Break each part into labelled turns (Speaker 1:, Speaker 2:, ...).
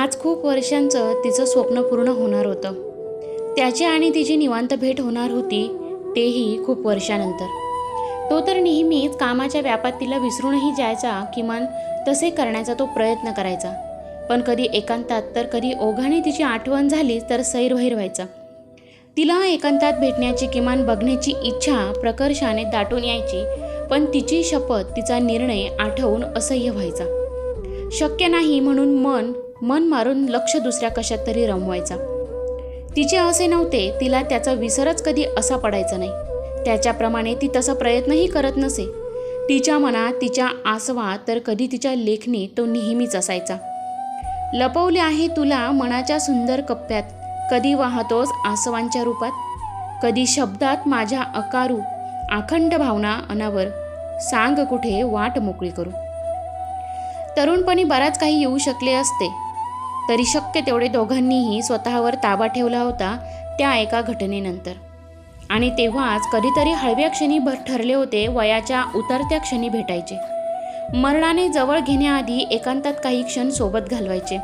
Speaker 1: आज खूप वर्षांचं तिचं स्वप्न पूर्ण होणार होतं. त्याची आणि तिची निवांत भेट होणार होती तेही खूप वर्षानंतर. तो तर नेहमीच कामाच्या व्यापात तिला विसरूनही जायचा किमान तसे करण्याचा तो प्रयत्न करायचा. पण कधी एकांतात तर कधी ओघाने तिची आठवण झाली तर सैरवैर व्हायचा. तिला एकांतात भेटण्याची किमान बघण्याची इच्छा प्रकर्षाने दाटून यायची पण तिची शपथ तिचा निर्णय आठवून असह्य व्हायचा. शक्य नाही म्हणून मन मन मारून लक्ष दुसऱ्या कशात तरी रमवायचा. तिचे असे नव्हते तिला त्याचा विसरच कधी असा पडायचा नाही. त्याच्याप्रमाणे ती तसा प्रयत्नही करत नसे. तिच्या मनात तिच्या आसवा तर कधी तिच्या लेखणी तो नेहमीच असायचा. लपवले आहे तुला मनाच्या सुंदर कप्प्यात कधी वाहतोस आसवांच्या रूपात? कधी शब्दात माझ्या अकारू आखंड भावना अनावर सांग कुठे वाट मोकळी करू? तरुणपणी बराच काही येऊ शकले असते. तरी शक्य तेवढे दोघांनीही स्वतःवर ताबा ठेवला होता त्या एका घटनेनंतर. आणि तेव्हाच कधीतरी हळव्या क्षणी भर ठरले होते वयाच्या उतरत्या क्षणी भेटायचे. मरणाने जवळ घेण्याआधी एकांतात काही क्षण सोबत घालवायचे.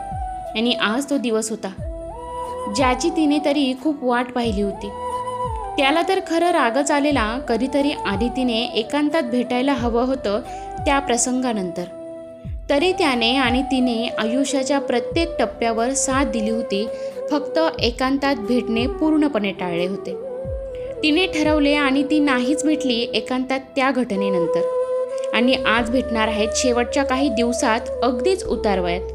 Speaker 1: आणि आज तो दिवस होता. ज्याची तिने तरी खूप वाट पाहिली होती. त्याला तर खरं रागच आलेला कधीतरी आधी तिने एकांतात भेटायला हवं होतं त्या प्रसंगानंतर. तरी त्याने आणि तिने आयुष्याच्या प्रत्येक टप्प्यावर साथ दिली होती फक्त एकांतात भेटणे पूर्णपणे टाळले होते. तिने ठरवले आणि ती नाहीच भेटली एकांतात त्या घटनेनंतर. आणि आज भेटणार आहेत शेवटच्या काही दिवसात अगदीच उतारवयात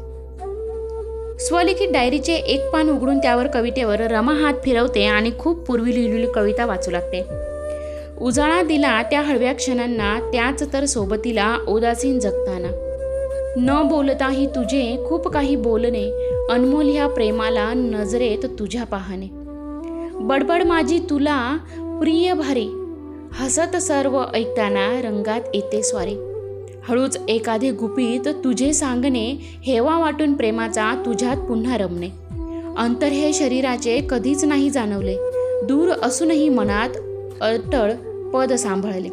Speaker 1: स्वलिखित डायरीचे एक पान उघडून त्यावर कवितेवर रमा हात फिरवते आणि खूप पूर्वी लिहिलेली कविता वाचू लागते. उजाळा दिला त्या हळव्या क्षणांना त्याच तर सोबतीला उदासीन जगताना. न बोलताही तुझे खूप काही बोलणे अनमोल ह्या प्रेमाला नजरेत तुझ्या पाहणे. बडबड माझी तुला प्रिय भारी हसत सर्व ऐकताना रंगात येते स्वारी. हळूच एखादे गुपित तुझे सांगणे हेवा वाटून प्रेमाचा तुझ्यात पुन्हा रमणे. अंतर हे शरीराचे कधीच नाही जाणवले दूर असूनही मनात अटळ पद सांभाळले.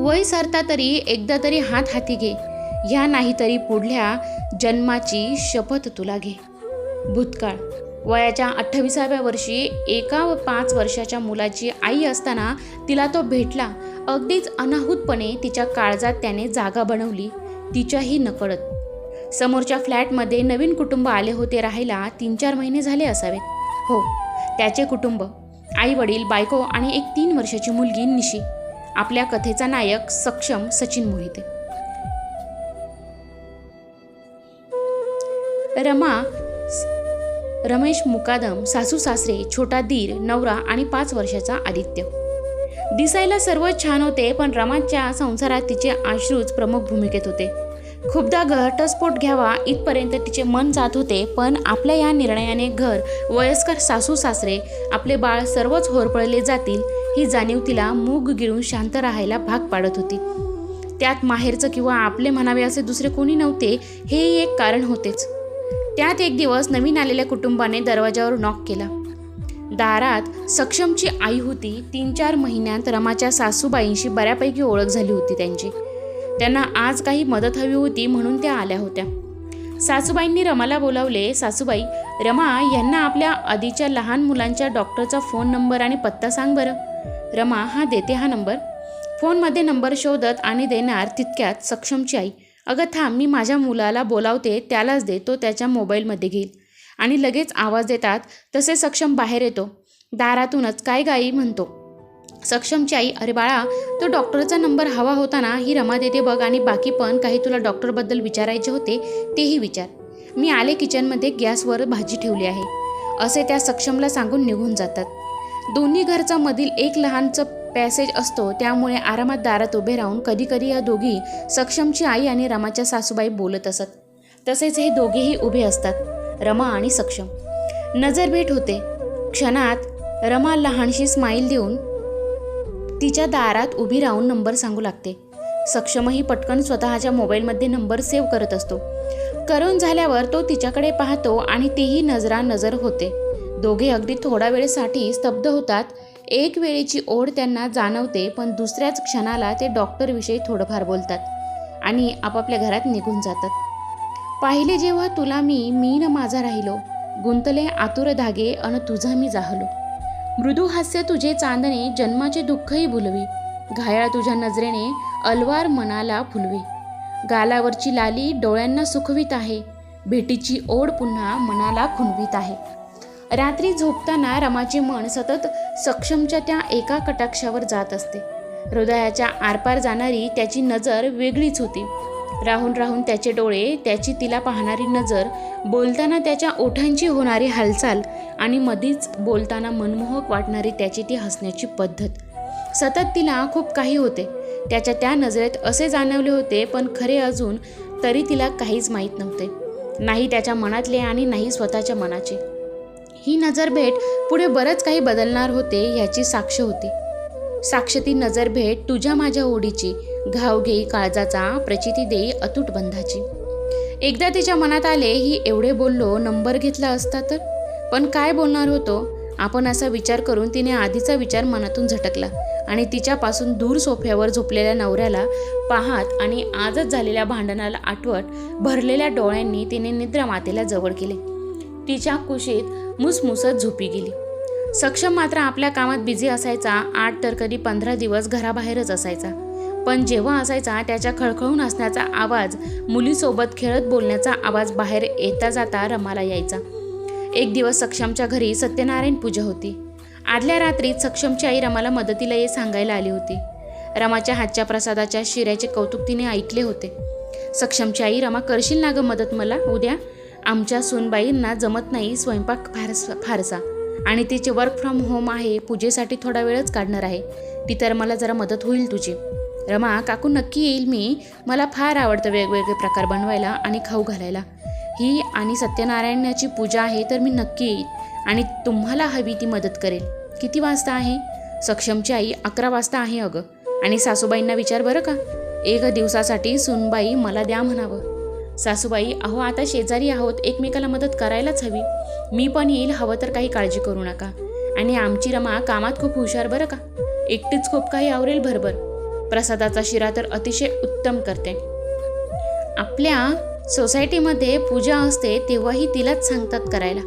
Speaker 1: वय सरता तरी एकदा तरी हात हाती घे ह्या नाहीतरी पुढल्या जन्माची शपथ तुला घे. भूतकाळ. वयाच्या अठ्ठावीसाव्या वर्षी एका व पाच वर्षाच्या मुलाची आई असताना तिला तो भेटला. अगदीच अनाहूतपणे तिच्या काळजात त्याने जागा बनवली. तिच्याही नकळत. समोरच्या फ्लॅटमध्ये नवीन कुटुंब आले होते राहायला तीन चार महिने झाले असावेत. हो त्याचे कुटुंब. आई वडील बायको आणि एक तीन वर्षाची मुलगी निशी. आपल्या कथेचा नायक सक्षम सचिन मोहिते. रमा रमेश मुकादम सासू सासरे छोटा दीर नवरा आणि पाच वर्षाचा आदित्य. दिसायला सर्व छान होते पण रमाच्या संसारात तिचे आश्रूच प्रमुख भूमिकेत होते. खूपदा घटस्फोट घ्यावा इथपर्यंत तिचे मन जात होते पण आपल्या या निर्णयाने घर वयस्कर सासू सासरे आपले बाळ सर्वच होरपळले जातील ही जाणीव तिला मूग गिळून शांत राहायला भाग पाडत होती. त्यात माहेरचं किंवा आपले म्हणावे असे दुसरे कोणी नव्हते हेही एक कारण होतेच. त्यात एक दिवस नवीन आलेल्या कुटुंबाने दरवाजावर नॉक केला. दारात सक्षमची आई होती. तीन चार महिन्यात रमाच्या सासूबाईंशी बऱ्यापैकी ओळख झाली होती त्यांची. त्यांना आज काही मदत हवी होती म्हणून त्या आल्या होत्या. सासूबाईंनी रमाला बोलावले सासूबाई रमा यांना आपल्या आधीच्या लहान मुलांच्या डॉक्टरचा फोन नंबर आणि पत्ता सांग बरं. रमा हा देते हा नंबर फोनमध्ये नंबर शोधत आणि देणार तितक्यात सक्षमची आई. अगं थांब मी माझ्या मुलाला बोलावते त्यालाच दे तो त्याच्या मोबाईलमध्ये घेईल. आणि लगेच आवाज देतात तसे सक्षम बाहेर येतो. दारातूनच काय गाई म्हणतो? सक्षमची आई अरे बाळा तो डॉक्टरचा नंबर हवा होता ना ही रमा देते बघ आणि बाकी पण काही तुला डॉक्टरबद्दल विचारायचे होते तेही विचार. मी आले किचनमध्ये गॅसवर भाजी ठेवली आहे. असे त्या सक्षमला सांगून निघून जातात. दोन्ही घरचा मधील एक लहानचं पॅसेज असतो त्यामुळे आरामात दारात उभे राहून कधीकधी या दोघी सक्षमची आई आणि रमाच्या सासूबाई बोलत असत. तसेच हे दोघेही उभे असतात रमा आणि सक्षम. नजरभेट होते. क्षणात रमा लहानशी स्माईल देऊन तिच्या दारात उभी राहून नंबर सांगू लागते. सक्षमही पटकन स्वतःच्या मोबाईलमध्ये नंबर सेव्ह करत असतो. करून झाल्यावर तो तिच्याकडे पाहतो आणि तेही नजरा नजर होते. दोघे अगदी थोडा वेळेसाठी स्तब्ध होतात एक वेळेची ओढ त्यांना जाणवते पण दुसऱ्याच क्षणाला ते डॉक्टरविषयी थोडंफार बोलतात आणि आपापल्या घरात निघून जातात. पाहिले जेव्हा तुला मी मी न माझा राहिलो गुंतले आतुर धागे अन तुझा मी जाहलो. मृदू हास्य तुझे चांदणे जन्माचे दुःखही भुलवी. घायाळ तुझ्या नजरेने अलवार मनाला फुलवी. गालावरची लाली डोळ्यांना सुखवीत आहे. भेटीची ओढ पुन्हा मनाला खुणवीत आहे. रात्री झोपताना रमाचे मन सतत सक्षमच्या त्या एका कटाक्षावर जात असते. हृदयाच्या आरपार जाणारी त्याची नजर वेगळीच होती. राहून राहून त्याचे डोळे त्याची तिला पाहणारी नजर बोलताना त्याच्या ओठांची होणारी हालचाल आणि मधीच बोलताना मनमोहक वाटणारी त्याची ती हसण्याची पद्धत. सतत तिला खूप काही होते. त्याच्या त्या नजरेत असे जाणवले होते पण खरे अजून तरी तिला काहीच माहीत नव्हते. नाही त्याच्या मनातले आणि नाही स्वतःच्या मनाचे. ही नजर भेट पुढे बरंच काही बदलणार होते ह्याची साक्ष होती. साक्ष ती नजर भेट तुझ्या माझ्या ओढीची घाव घेई काळजाचा प्रचिती देई अतूट बंधाची. एकदा तिच्या मनात आले ही एवढे बोललो नंबर घेतला असता तर? पण काय बोलणार होतो? आपण असा विचार करून तिने आधीचा विचार मनातून झटकला आणि तिच्यापासून दूर सोफ्यावर झोपलेल्या नवऱ्याला पाहत आणि आजच झालेल्या भांडणाला आठवत भरलेल्या डोळ्यांनी तिने निद्रा मातेला जवळ केले. तिच्या कुशीत मुसमुसत झोपी गेली. सक्षम मात्र आपल्या कामात बिझी असायचा आठ तर कधी पंधरा दिवस घराबाहेरच असायचा. पण जेव्हा असायचा त्याच्या खळखळून असण्याचा आवाज मुलीसोबत खेळत बोलण्याचा आवाज बाहेर येता जाता रमाला यायचा. एक दिवस सक्षमच्या घरी सत्यनारायण पूजा होती. आदल्या रात्रीत सक्षमची आई रमाला मदतीला ये सांगायला आली होती. रमाच्या हातच्या प्रसादाच्या शिऱ्याचे कौतुक तिने ऐकले होते. सक्षमची आई रमा करशील ना गं मदत मला? उद्या आमच्या सुनबाईंना जमत नाही स्वयंपाक फारस फारसा. आणि तिचे वर्क फ्रॉम होम आहे पूजेसाठी थोडा वेळच काढणार आहे. ती तर मला जरा मदत होईल तुझी. रमा काकू नक्की येईल मी. मला फार आवडतं वेगवेगळे प्रकार बनवायला आणि खाऊ घालायला. ही आणि सत्यनारायणाची पूजा आहे तर मी नक्की येईल. आणि तुम्हाला हवी ती मदत करेल. किती वाजता आहे? सक्षमची आई अकरा वाजता आहे अगं. आणि सासूबाईंना विचार बरं का? एक दिवसासाठी सुनबाई मला द्या म्हणावं. सासूबाई अहो आता शेजारी आहोत. एकमेकाला मदत करायलाच हवी. मी पण येईल. हवं तर काही काळजी करू नका. आणि आमची रमा कामात खूप हुशार बरं का? एकटीच खूप काही आवरेल भरभर. प्रसादाचा शिरा तर अतिशय उत्तम करते. आपल्या सोसायटीमध्ये पूजा असते तेव्हाही तिलाच सांगतात करायला.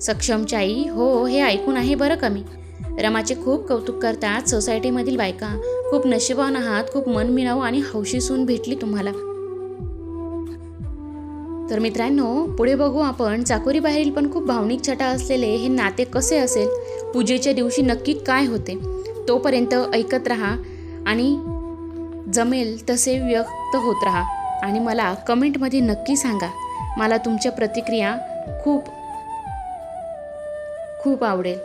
Speaker 1: सक्षमची आई हो हे ऐकून आहे बरं का मी. रमाचे खूप कौतुक करतात. सोसायटीमधील बायका खूप नशिबान आहात. खूप मनमिळावू आणि हौशीसून भेटली तुम्हाला. तर मित्रांनो पुढे बघू आपण. चाकोरी बाहेरील पण खूप भावनिक छटा असलेले हे नाते कसे असेल? पूजेच्या दिवशी नक्की काय होते? तोपर्यंत ऐकत राहा आणि जमेल तसे व्यक्त होत राहा. आणि मला कमेंटमध्ये नक्की सांगा. मला तुमच्या प्रतिक्रिया खूप खूप आवडेल.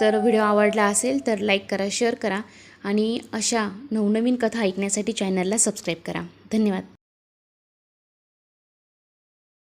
Speaker 1: तर व्हिडिओ आवडला असेल तर लाईक करा शेअर करा आणि अशा नवनवीन कथा ऐकण्यासाठी चॅनलला सबस्क्राईब करा. धन्यवाद.